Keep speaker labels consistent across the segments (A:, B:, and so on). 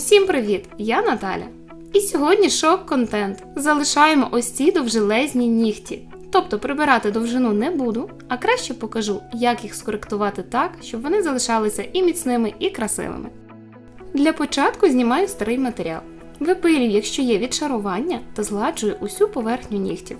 A: Усім привіт! Я Наталя. І сьогодні шок-контент. Залишаємо ось ці довжелезні нігті. Тобто прибирати довжину не буду, а краще покажу, як їх скоректувати так, щоб вони залишалися і міцними, і красивими. Для початку знімаю старий матеріал. Випилюю, якщо є відшарування, та згладжую усю поверхню нігтів.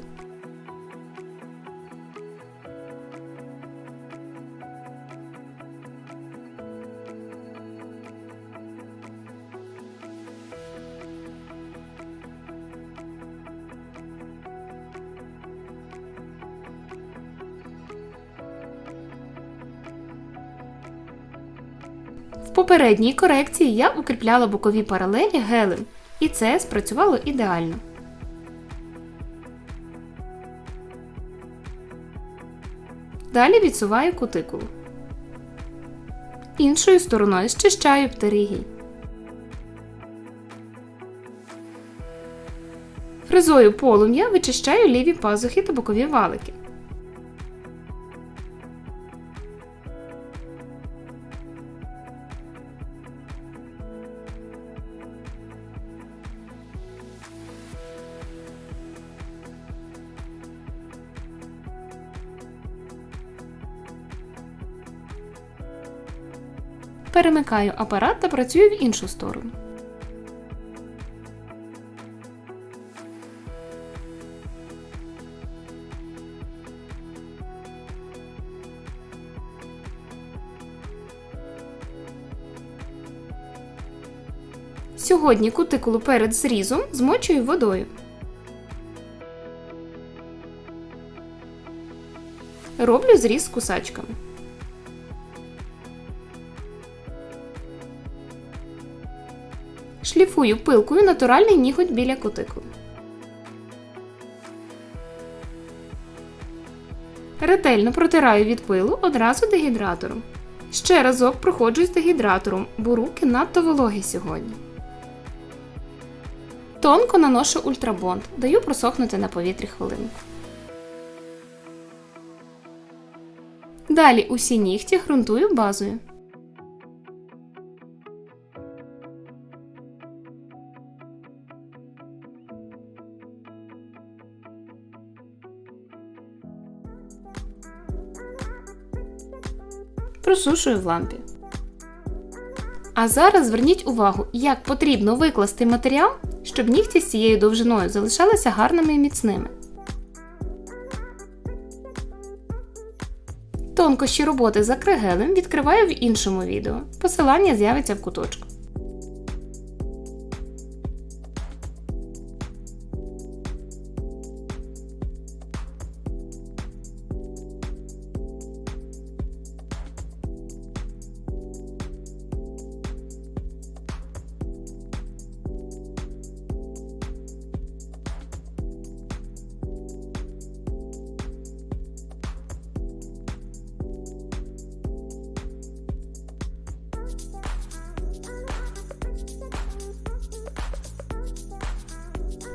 A: В попередній корекції я укріпляла бокові паралелі гелем, і це спрацювало ідеально. Далі відсуваю кутикулу. Іншою стороною щищаю птеригій. Фрезою полум'я вичищаю ліві пазухи та бокові валики. Перемикаю апарат та працюю в іншу сторону. Сьогодні кутикулу перед зрізом змочую водою. Роблю зріз з кусачками. Шліфую пилкою натуральний ніготь біля кутикули. Ретельно протираю від пилу одразу дегідратором. Ще разок проходжусь дегідратором, бо руки надто вологі сьогодні. Тонко наношу ультрабонд, даю просохнути на повітрі хвилинку. Далі усі нігті ґрунтую базою. Просушую в лампі. А зараз зверніть увагу, як потрібно викласти матеріал, щоб нігті з цією довжиною залишалися гарними і міцними. Тонкощі роботи за кригелем відкриваю в іншому відео. Посилання з'явиться в куточку.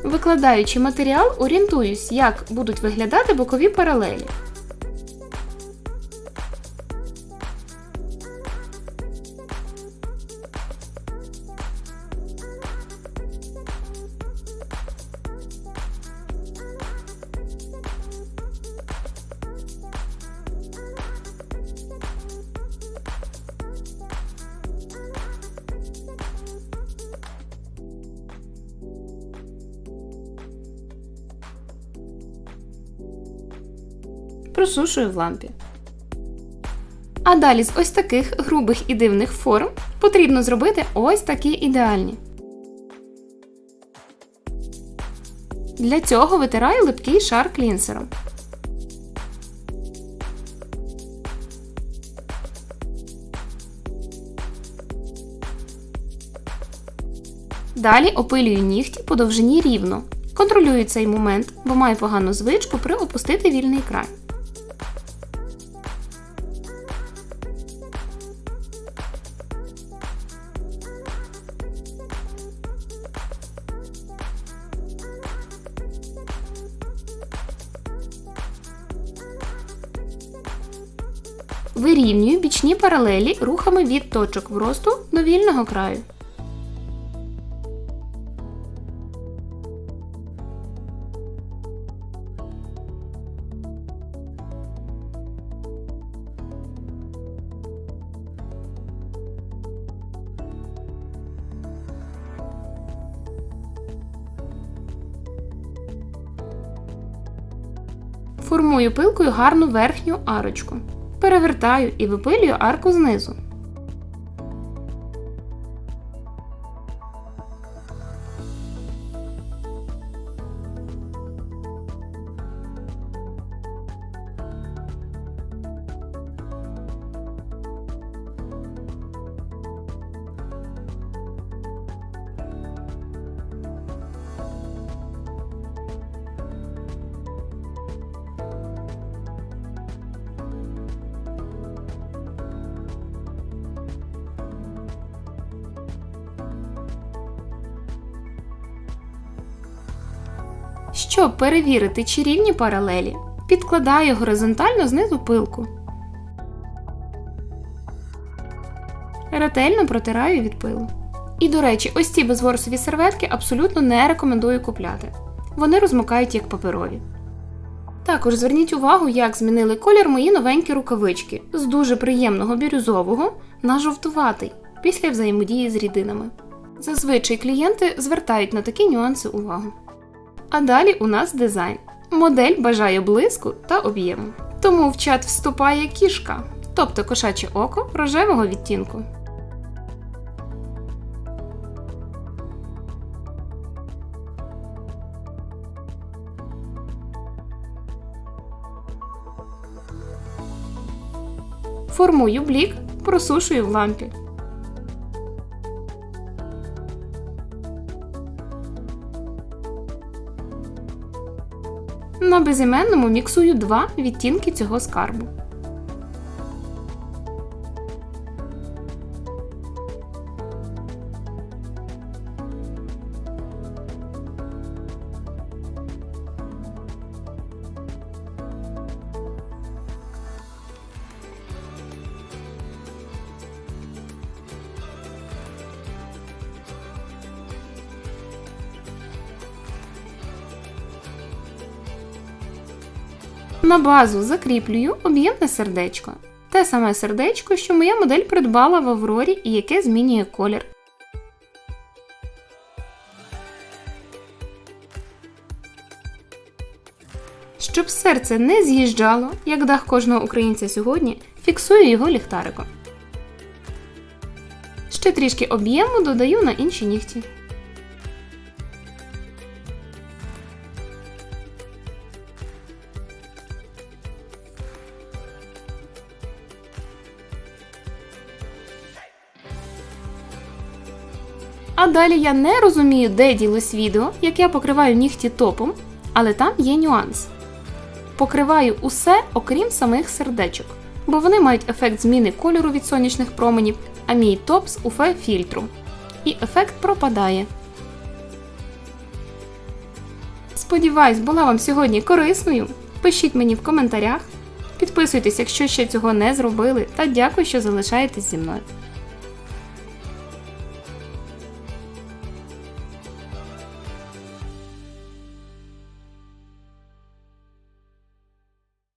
A: Викладаючи матеріал, орієнтуюсь, як будуть виглядати бокові паралелі. Просушую в лампі. А далі з ось таких грубих і дивних форм потрібно зробити ось такі ідеальні. Для цього витираю липкий шар клінсером. Далі опилюю нігті по довжині рівно. Контролюю цей момент, бо маю погану звичку при опустити вільний край. Вирівнюю бічні паралелі рухами від точок в росту до вільного краю. Формую пилкою гарну верхню арочку. Перевертаю і випилюю арку знизу. Щоб перевірити, чи рівні паралелі, підкладаю горизонтально знизу пилку. Ретельно протираю від пилу. І, до речі, ось ці безворсові серветки абсолютно не рекомендую купляти. Вони розмокають як паперові. Також зверніть увагу, як змінили колір мої новенькі рукавички з дуже приємного бірюзового на жовтуватий після взаємодії з рідинами. Зазвичай клієнти звертають на такі нюанси увагу. А далі у нас дизайн. Модель бажає блиску та об'єму. Тому в чат вступає кішка, тобто кошаче око рожевого відтінку. Формую блік, просушую в лампі. На безіменному міксую два відтінки цього скарбу. На базу закріплюю об'ємне сердечко. Те саме сердечко, що моя модель придбала в Аврорі і яке змінює колір. Щоб серце не з'їжджало, як дах кожного українця сьогодні, фіксую його ліхтариком. Ще трішки об'єму додаю на інші нігті. А далі я не розумію, де ділось відео, як я покриваю нігті топом, але там є нюанс. Покриваю усе, окрім самих сердечок, бо вони мають ефект зміни кольору від сонячних променів, а мій топ з уф фільтром. І ефект пропадає. Сподіваюсь, була вам сьогодні корисною. Пишіть мені в коментарях. Підписуйтесь, якщо ще цього не зробили, та дякую, що залишаєтесь зі мною.